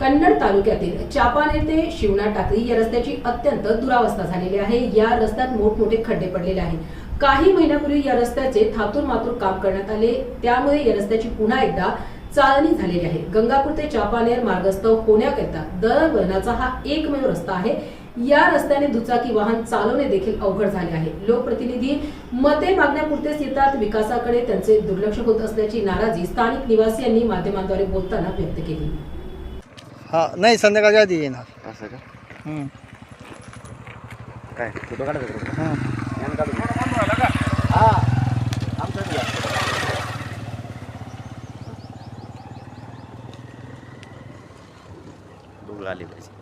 कन्नड तालुक्यातील चापाने ते शिवना टाकळी या रस्त्याची अत्यंत दुरावस्था झालेली आहे. या रस्त्यात मोठमोठे खड्डे पडलेले आहेत. काही महिन्यापूर्वी या रस्त्याचे थातूर मातूर काम करण्यात आले. त्यामुळे या रस्त्याची पुन्हा एकदा चालणी झालेली आहे. गंगापूर ते चापानेर मार्गस्थ होण्याकरिता दळणवळणाचा हा एकमेव रस्ता आहे. या रस्त्याने दुचाकी वाहन चालवणे देखील अवघड झाले आहे. लोकप्रतिनिधी मते मागण्यापुरतेच येतात. विकासाकडे त्यांचे दुर्लक्ष होत असल्याची नाराजी स्थानिक निवासियांनी माध्यमांद्वारे बोलताना व्यक्त केली. हा नाही संध्याकाळच्या आधी येणार असं का हं, काय फोटो काढायचा का? हं. यानं काढू. हा आमचं घ्या. धूळ आली पाहिजे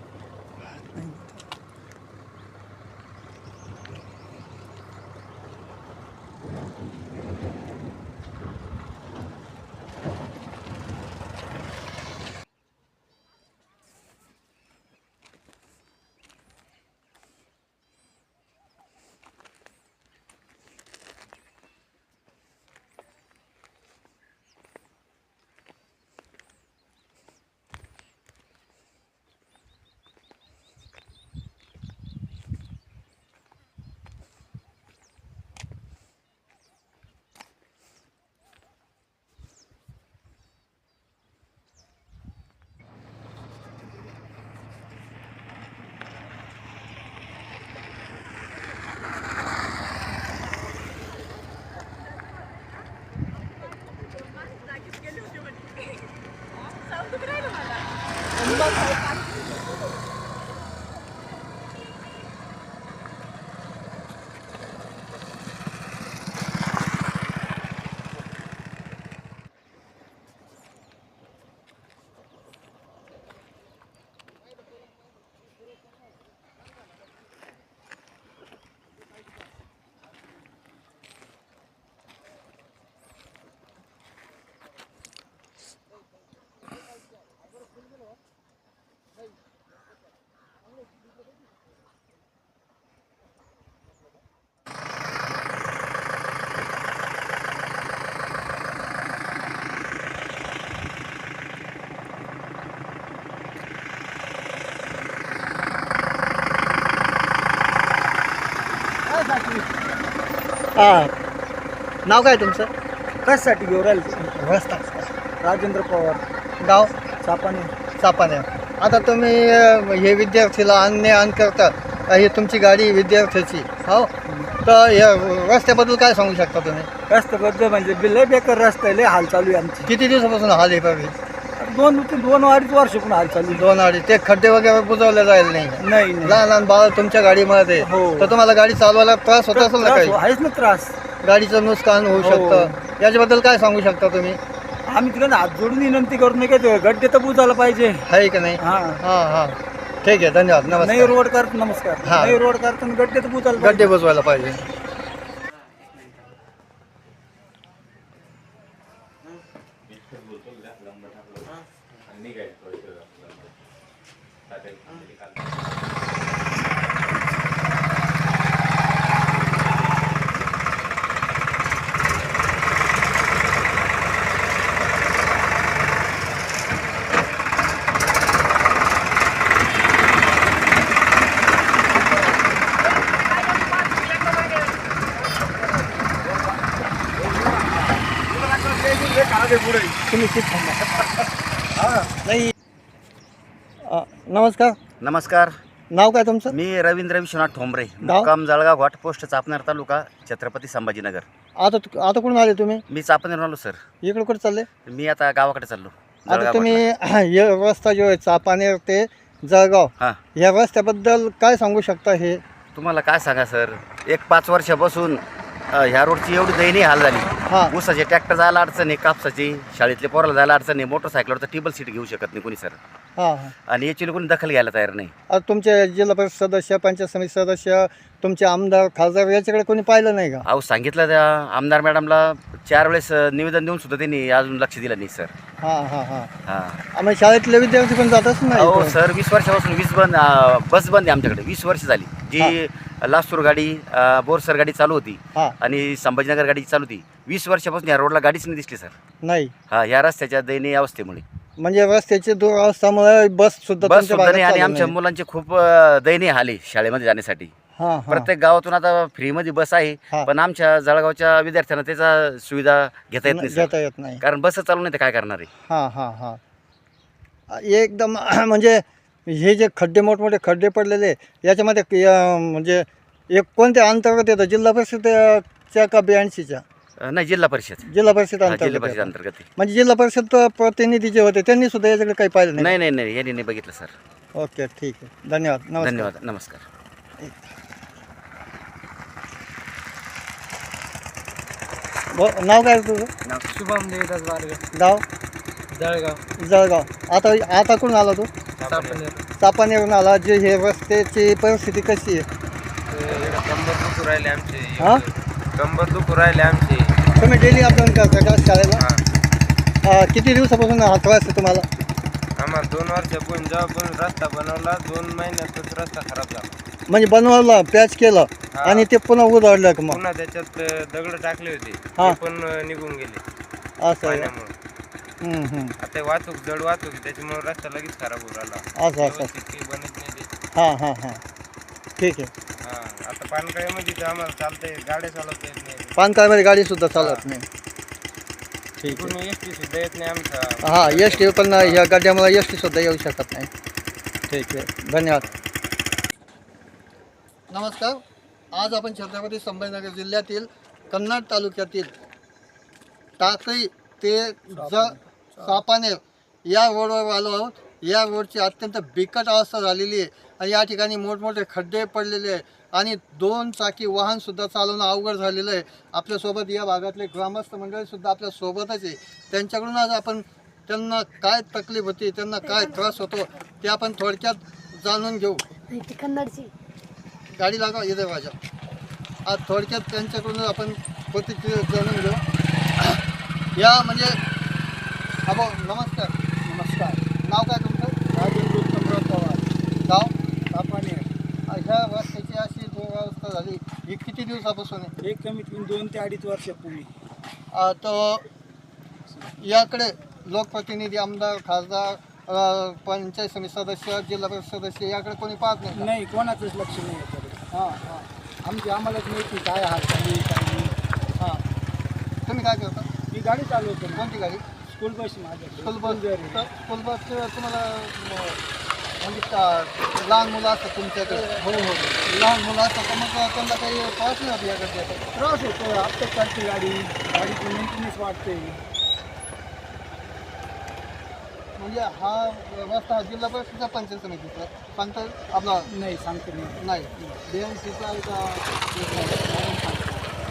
हा नाव काय तुमचं? कशासाठी घेऊन राहिले? रस्ता राजेंद्र पवार. गाव? सापाने चापाने. आता तुम्ही अं, हे विद्यार्थीला आणणे आण करता का ही तुमची गाडी विद्यार्थ्याची हो? तर या रस्त्याबद्दल काय सांगू शकता तुम्ही? रस्त्याबद्दल म्हणजे बी लय बेकार रस्ता आहे लय हाल चालू आहे आमची. किती दिवसापासून हाल आहे बघी दोन दोन अडीच वर्ष पण हाल चालू. दोन अडीच. ते खड्डे वगैरे बुजवले जाईल नाही. नाही नाही. लहान लहान बाळ तुमच्या गाडीमध्ये. हो. तर तुम्हाला गाडी चालवायला त्रास होत असेल ना त्रास काही? आहेच ना त्रास. गाडीचं नुकसान होऊ हो. शकतं. याच्याबद्दल काय सांगू शकता तुम्ही? आम्ही तिकडे हात जोडून विनंती करू नये का गड्डे तर बुजायला पाहिजे. आहे का नाही? हा. हा हा. ठीक आहे धन्यवाद. नाही नमस्कार रोड करत नमस्कार. हा. नाही रोड करताना गड्डे तर बुजायला पाहिजे. गड्डे बसवायला पाहिजे. तुम्ही किती थांबा नाही अ, नमस्कार. नमस्कार. नाव काय तुमचं? मी रवींद्र विश्वनाथ ठोंबरे गाव? मुक्काम जळगाव घाट पोस्ट चापनेर तालुका छत्रपती संभाजीनगर. आता तु- आता कुठून आले तुम्ही? मी चापनेर आलो सर. इकडे कुठे चालले? मी आता गावाकडे चाललो आता जळगाव तुम्ही हे रस्ता जो आहे चापानेर ते जळगाव हां. या रस्त्याबद्दल काय सांगू शकता हे? तुम्हाला काय सांगा सर? एक पाच वर्षापासून अ, ह्या रोडची एवढी दयनीय हाल झाली हां. ऊसाचे ट्रॅक्टर जायला अडचण आहे कापसाची. शाळेतले पोराला जायला अडचण आहे मोटरसायकलवर तर टेबल सीट घेऊ शकत नाही कोणी सर हां हां. आणि याची कोणी दखल घ्यायला तयार नाही. आता तुमचे जिल्हा परिषद सदस्य पंचायत समिती सदस्य तुमचे आमदार खासदार याच्याकडे कोणी पाहिलं नाही का? अहो सांगितलं त्या आमदार मॅडमला चार वेळेस अ, निवेदन देऊन सुद्धा त्यांनी अजून लक्ष दिलं नाही सर हां हां हां. हां. आम्ही शाळेतले विद्यार्थी पण जातच अहो नाही सर वीस वर्षापासून वीस बंद अ, बस बंद आहे आमच्याकडे. वीस वर्ष झाली. जी लासूर गाडी अ, बोरसर गाडी चालू होती. हां. आणि संभाजीनगर गाडी चालू होती. वीस वर्षापासून या रोडला गाडीच नाही दिसली सर. नाही. हा या रस्त्याच्या दयनीय अवस्थेमुळे. म्हणजे रस्त्याची दुरावस्थामुळे बस सुद्धा बस तुमच्या सुद्धा नाही भागात आणि चालू आमच्या नाही. मुलांचे खूप अ, दयनीय हाल आहे शाळेमध्ये जाण्यासाठी. हा, हा. प्रत्येक गावातून आता फ्रीमध्ये बस आहे. पण आमच्या जळगावच्या विद्यार्थ्यांना त्याचा सुविधा घेता येत नाही घेता. येत नाही. कारण बस चालू नाही तर काय करणार आहे? हां हां हां. एकदम म्हणजे हे जे खड्डे मोठमोठे खड्डे पडलेले याच्यामध्ये क- या- म्हणजे एक कोणत्या अंतर्गत येतं? जिल्हा परिषदेच्या का ब्याऐंशीच्या अ, नाही जिल्हा परिषद. जिल्हा परिषद हा, अंतर्गत जिल्हा परिषद येतं. अंतर्गत आहे. म्हणजे जिल्हा परिषद प्रतिनिधी जे होते त्यांनी सुद्धा याच्याकडे काही पाहिलं नाही? नाही नाही नाही यांनी नाही बघितलं सर. ओके ठीक आहे. धन्यवाद. नमस्कार. धन्यवाद. नमस्कार. ब- नाव काय तुझं? शुभम देवदास बारगाव गाव? जळगाव. जळगाव. आता आता कुठून आला तू? चापानेरून आला. जे हे रस्त्याची परिस्थिती कशी आहे? कंबर दुखू राहिले आमचे. हां? कंबर दुखू राहिले आमचे. तुम्ही डेली अपडाऊन करता का शाळेला? हा. किती दिवसापासून हा त्रास आहे तुम्हाला? आम्हाला दोन वर्षापूर्वी जेव्हा पण रस्ता बनवला दोन महिन्यातच रस्ता खराब झाला. म्हणजे बनवलं पॅच केलं हा. आणि ते पुन्हा उधळलं का मग? पुन्हा त्याच्यात अ, दगड टाकले होते. हा. ते पण अ, निघून गेले. असं आहे. पाण्यामुळे. आता वाहतूक जड वाहतूक त्याच्यामुळे रस्ता लगेच खराब होऊ राहिला. असं असं व्यवस्थित काही बनत नाही ते. हां हां हां. ठीक आहे. हा आता पानकाळ्यामध्ये तर आम्हाला चालतंय गाड्या चालवता येत नाही. पानकाळमध्ये गाडी सुद्धा चालत नाही. ठीक आहे. एस टी सुद्धा येत नाही आमचा. हां एस टी पण या गड्ड्यामुळे एस टी सुद्धा येऊ शकत नाही. ठीक आहे. धन्यवाद. नमस्कार. आज आपण छत्रपती संभाजीनगर जिल्ह्यातील कन्नड तालुक्यातील टाकळी ते ज सापानेर या रोडवर आलो आहोत. या रोडची अत्यंत बिकट अवस्था झालेली आहे आणि या ठिकाणी मोठमोठे खड्डे पडलेले आहे आणि दोन चाकी वाहनसुद्धा चालवणं अवघड झालेलं आहे. आपल्यासोबत या भागातले ग्रामस्थ मंडळीसुद्धा आपल्यासोबतच आहे. त्यांच्याकडून आज आपण त्यांना काय तकलीफ होती त्यांना काय त्रास होतो ते आपण थोडक्यात जाणून घेऊ. गाडी लागा येते माझ्या. आज थोडक्यात त्यांच्याकडून आपण प्रतिक्रिया जाणून घेऊ. या म्हणजे अबो नमस्कार. नमस्कार. नाव काय तुमचं? राजेंद्र उत्तमराव पवार गाव? तापाने ह्या रस्त्याची अशी दुरावस्था झाली. ही किती दिवसापासून आहे? एक कमीत कमी दोन ते अडीच वर्षापूर्वी. अं, तर याकडे लोकप्रतिनिधी आमदार खासदार अं, पंचायत समिती सदस्य जिल्हा परिषद सदस्य याकडे कोणी पाहत नाही का? नाही कोणाचंच लक्ष नाही याच्याकडे. हां हां. आमची आम्हालाच माहिती काय हाल चालू आहे, काय नाही. हां. तुम्ही काय करता? मी गाडी चालवतो ना. कोणती गाडी? School bus school bus school bus तुम्हाला म्हणजे का- लहान मुलं असतात तुमच्याकडे हो हो लहान मुलं असतात तर मग त्यांना काही त्रास नाही होत याकडे त्रास होतो आपल्याच चालते गाडी गाडीची मेंटेनन्स वाढते म्हणजे हा रस्ता जिल्हा परिषदचा पंचायत समितीचा पंचायत आपला नाही सांगतो मी नाही डी एम सीचा आहे का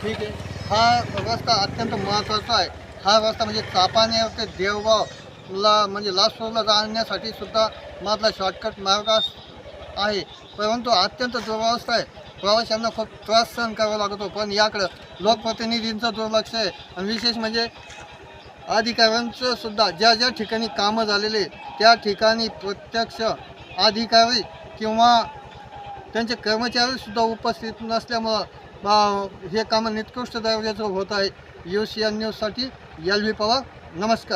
ठीक आहे हा रस्ता अत्यंत महत्त्वाचा आहे हा रस्ता म्हणजे चापाने ते देवगावला म्हणजे लासूरला जाण्यासाठी सुद्धा मधला शॉर्टकट मार्ग आहे. परंतु अत्यंत दुरावस्था आहे. प्रवाशांना खूप त्रास सहन करावा लागतो. पण याकडं लोकप्रतिनिधींचं दुर्लक्ष आहे. आणि विशेष म्हणजे अधिकाऱ्यांचं सुद्धा ज्या ज्या ठिकाणी कामं झालेले त्या ठिकाणी प्रत्यक्ष अधिकारी किंवा त्यांचे कर्मचारीसुद्धा उपस्थित नसल्यामुळं हे कामं निकृष्ट दर्जाचं होत आहे. यू सी एन न्यूजसाठी एल व्ही पवार. नमस्कार.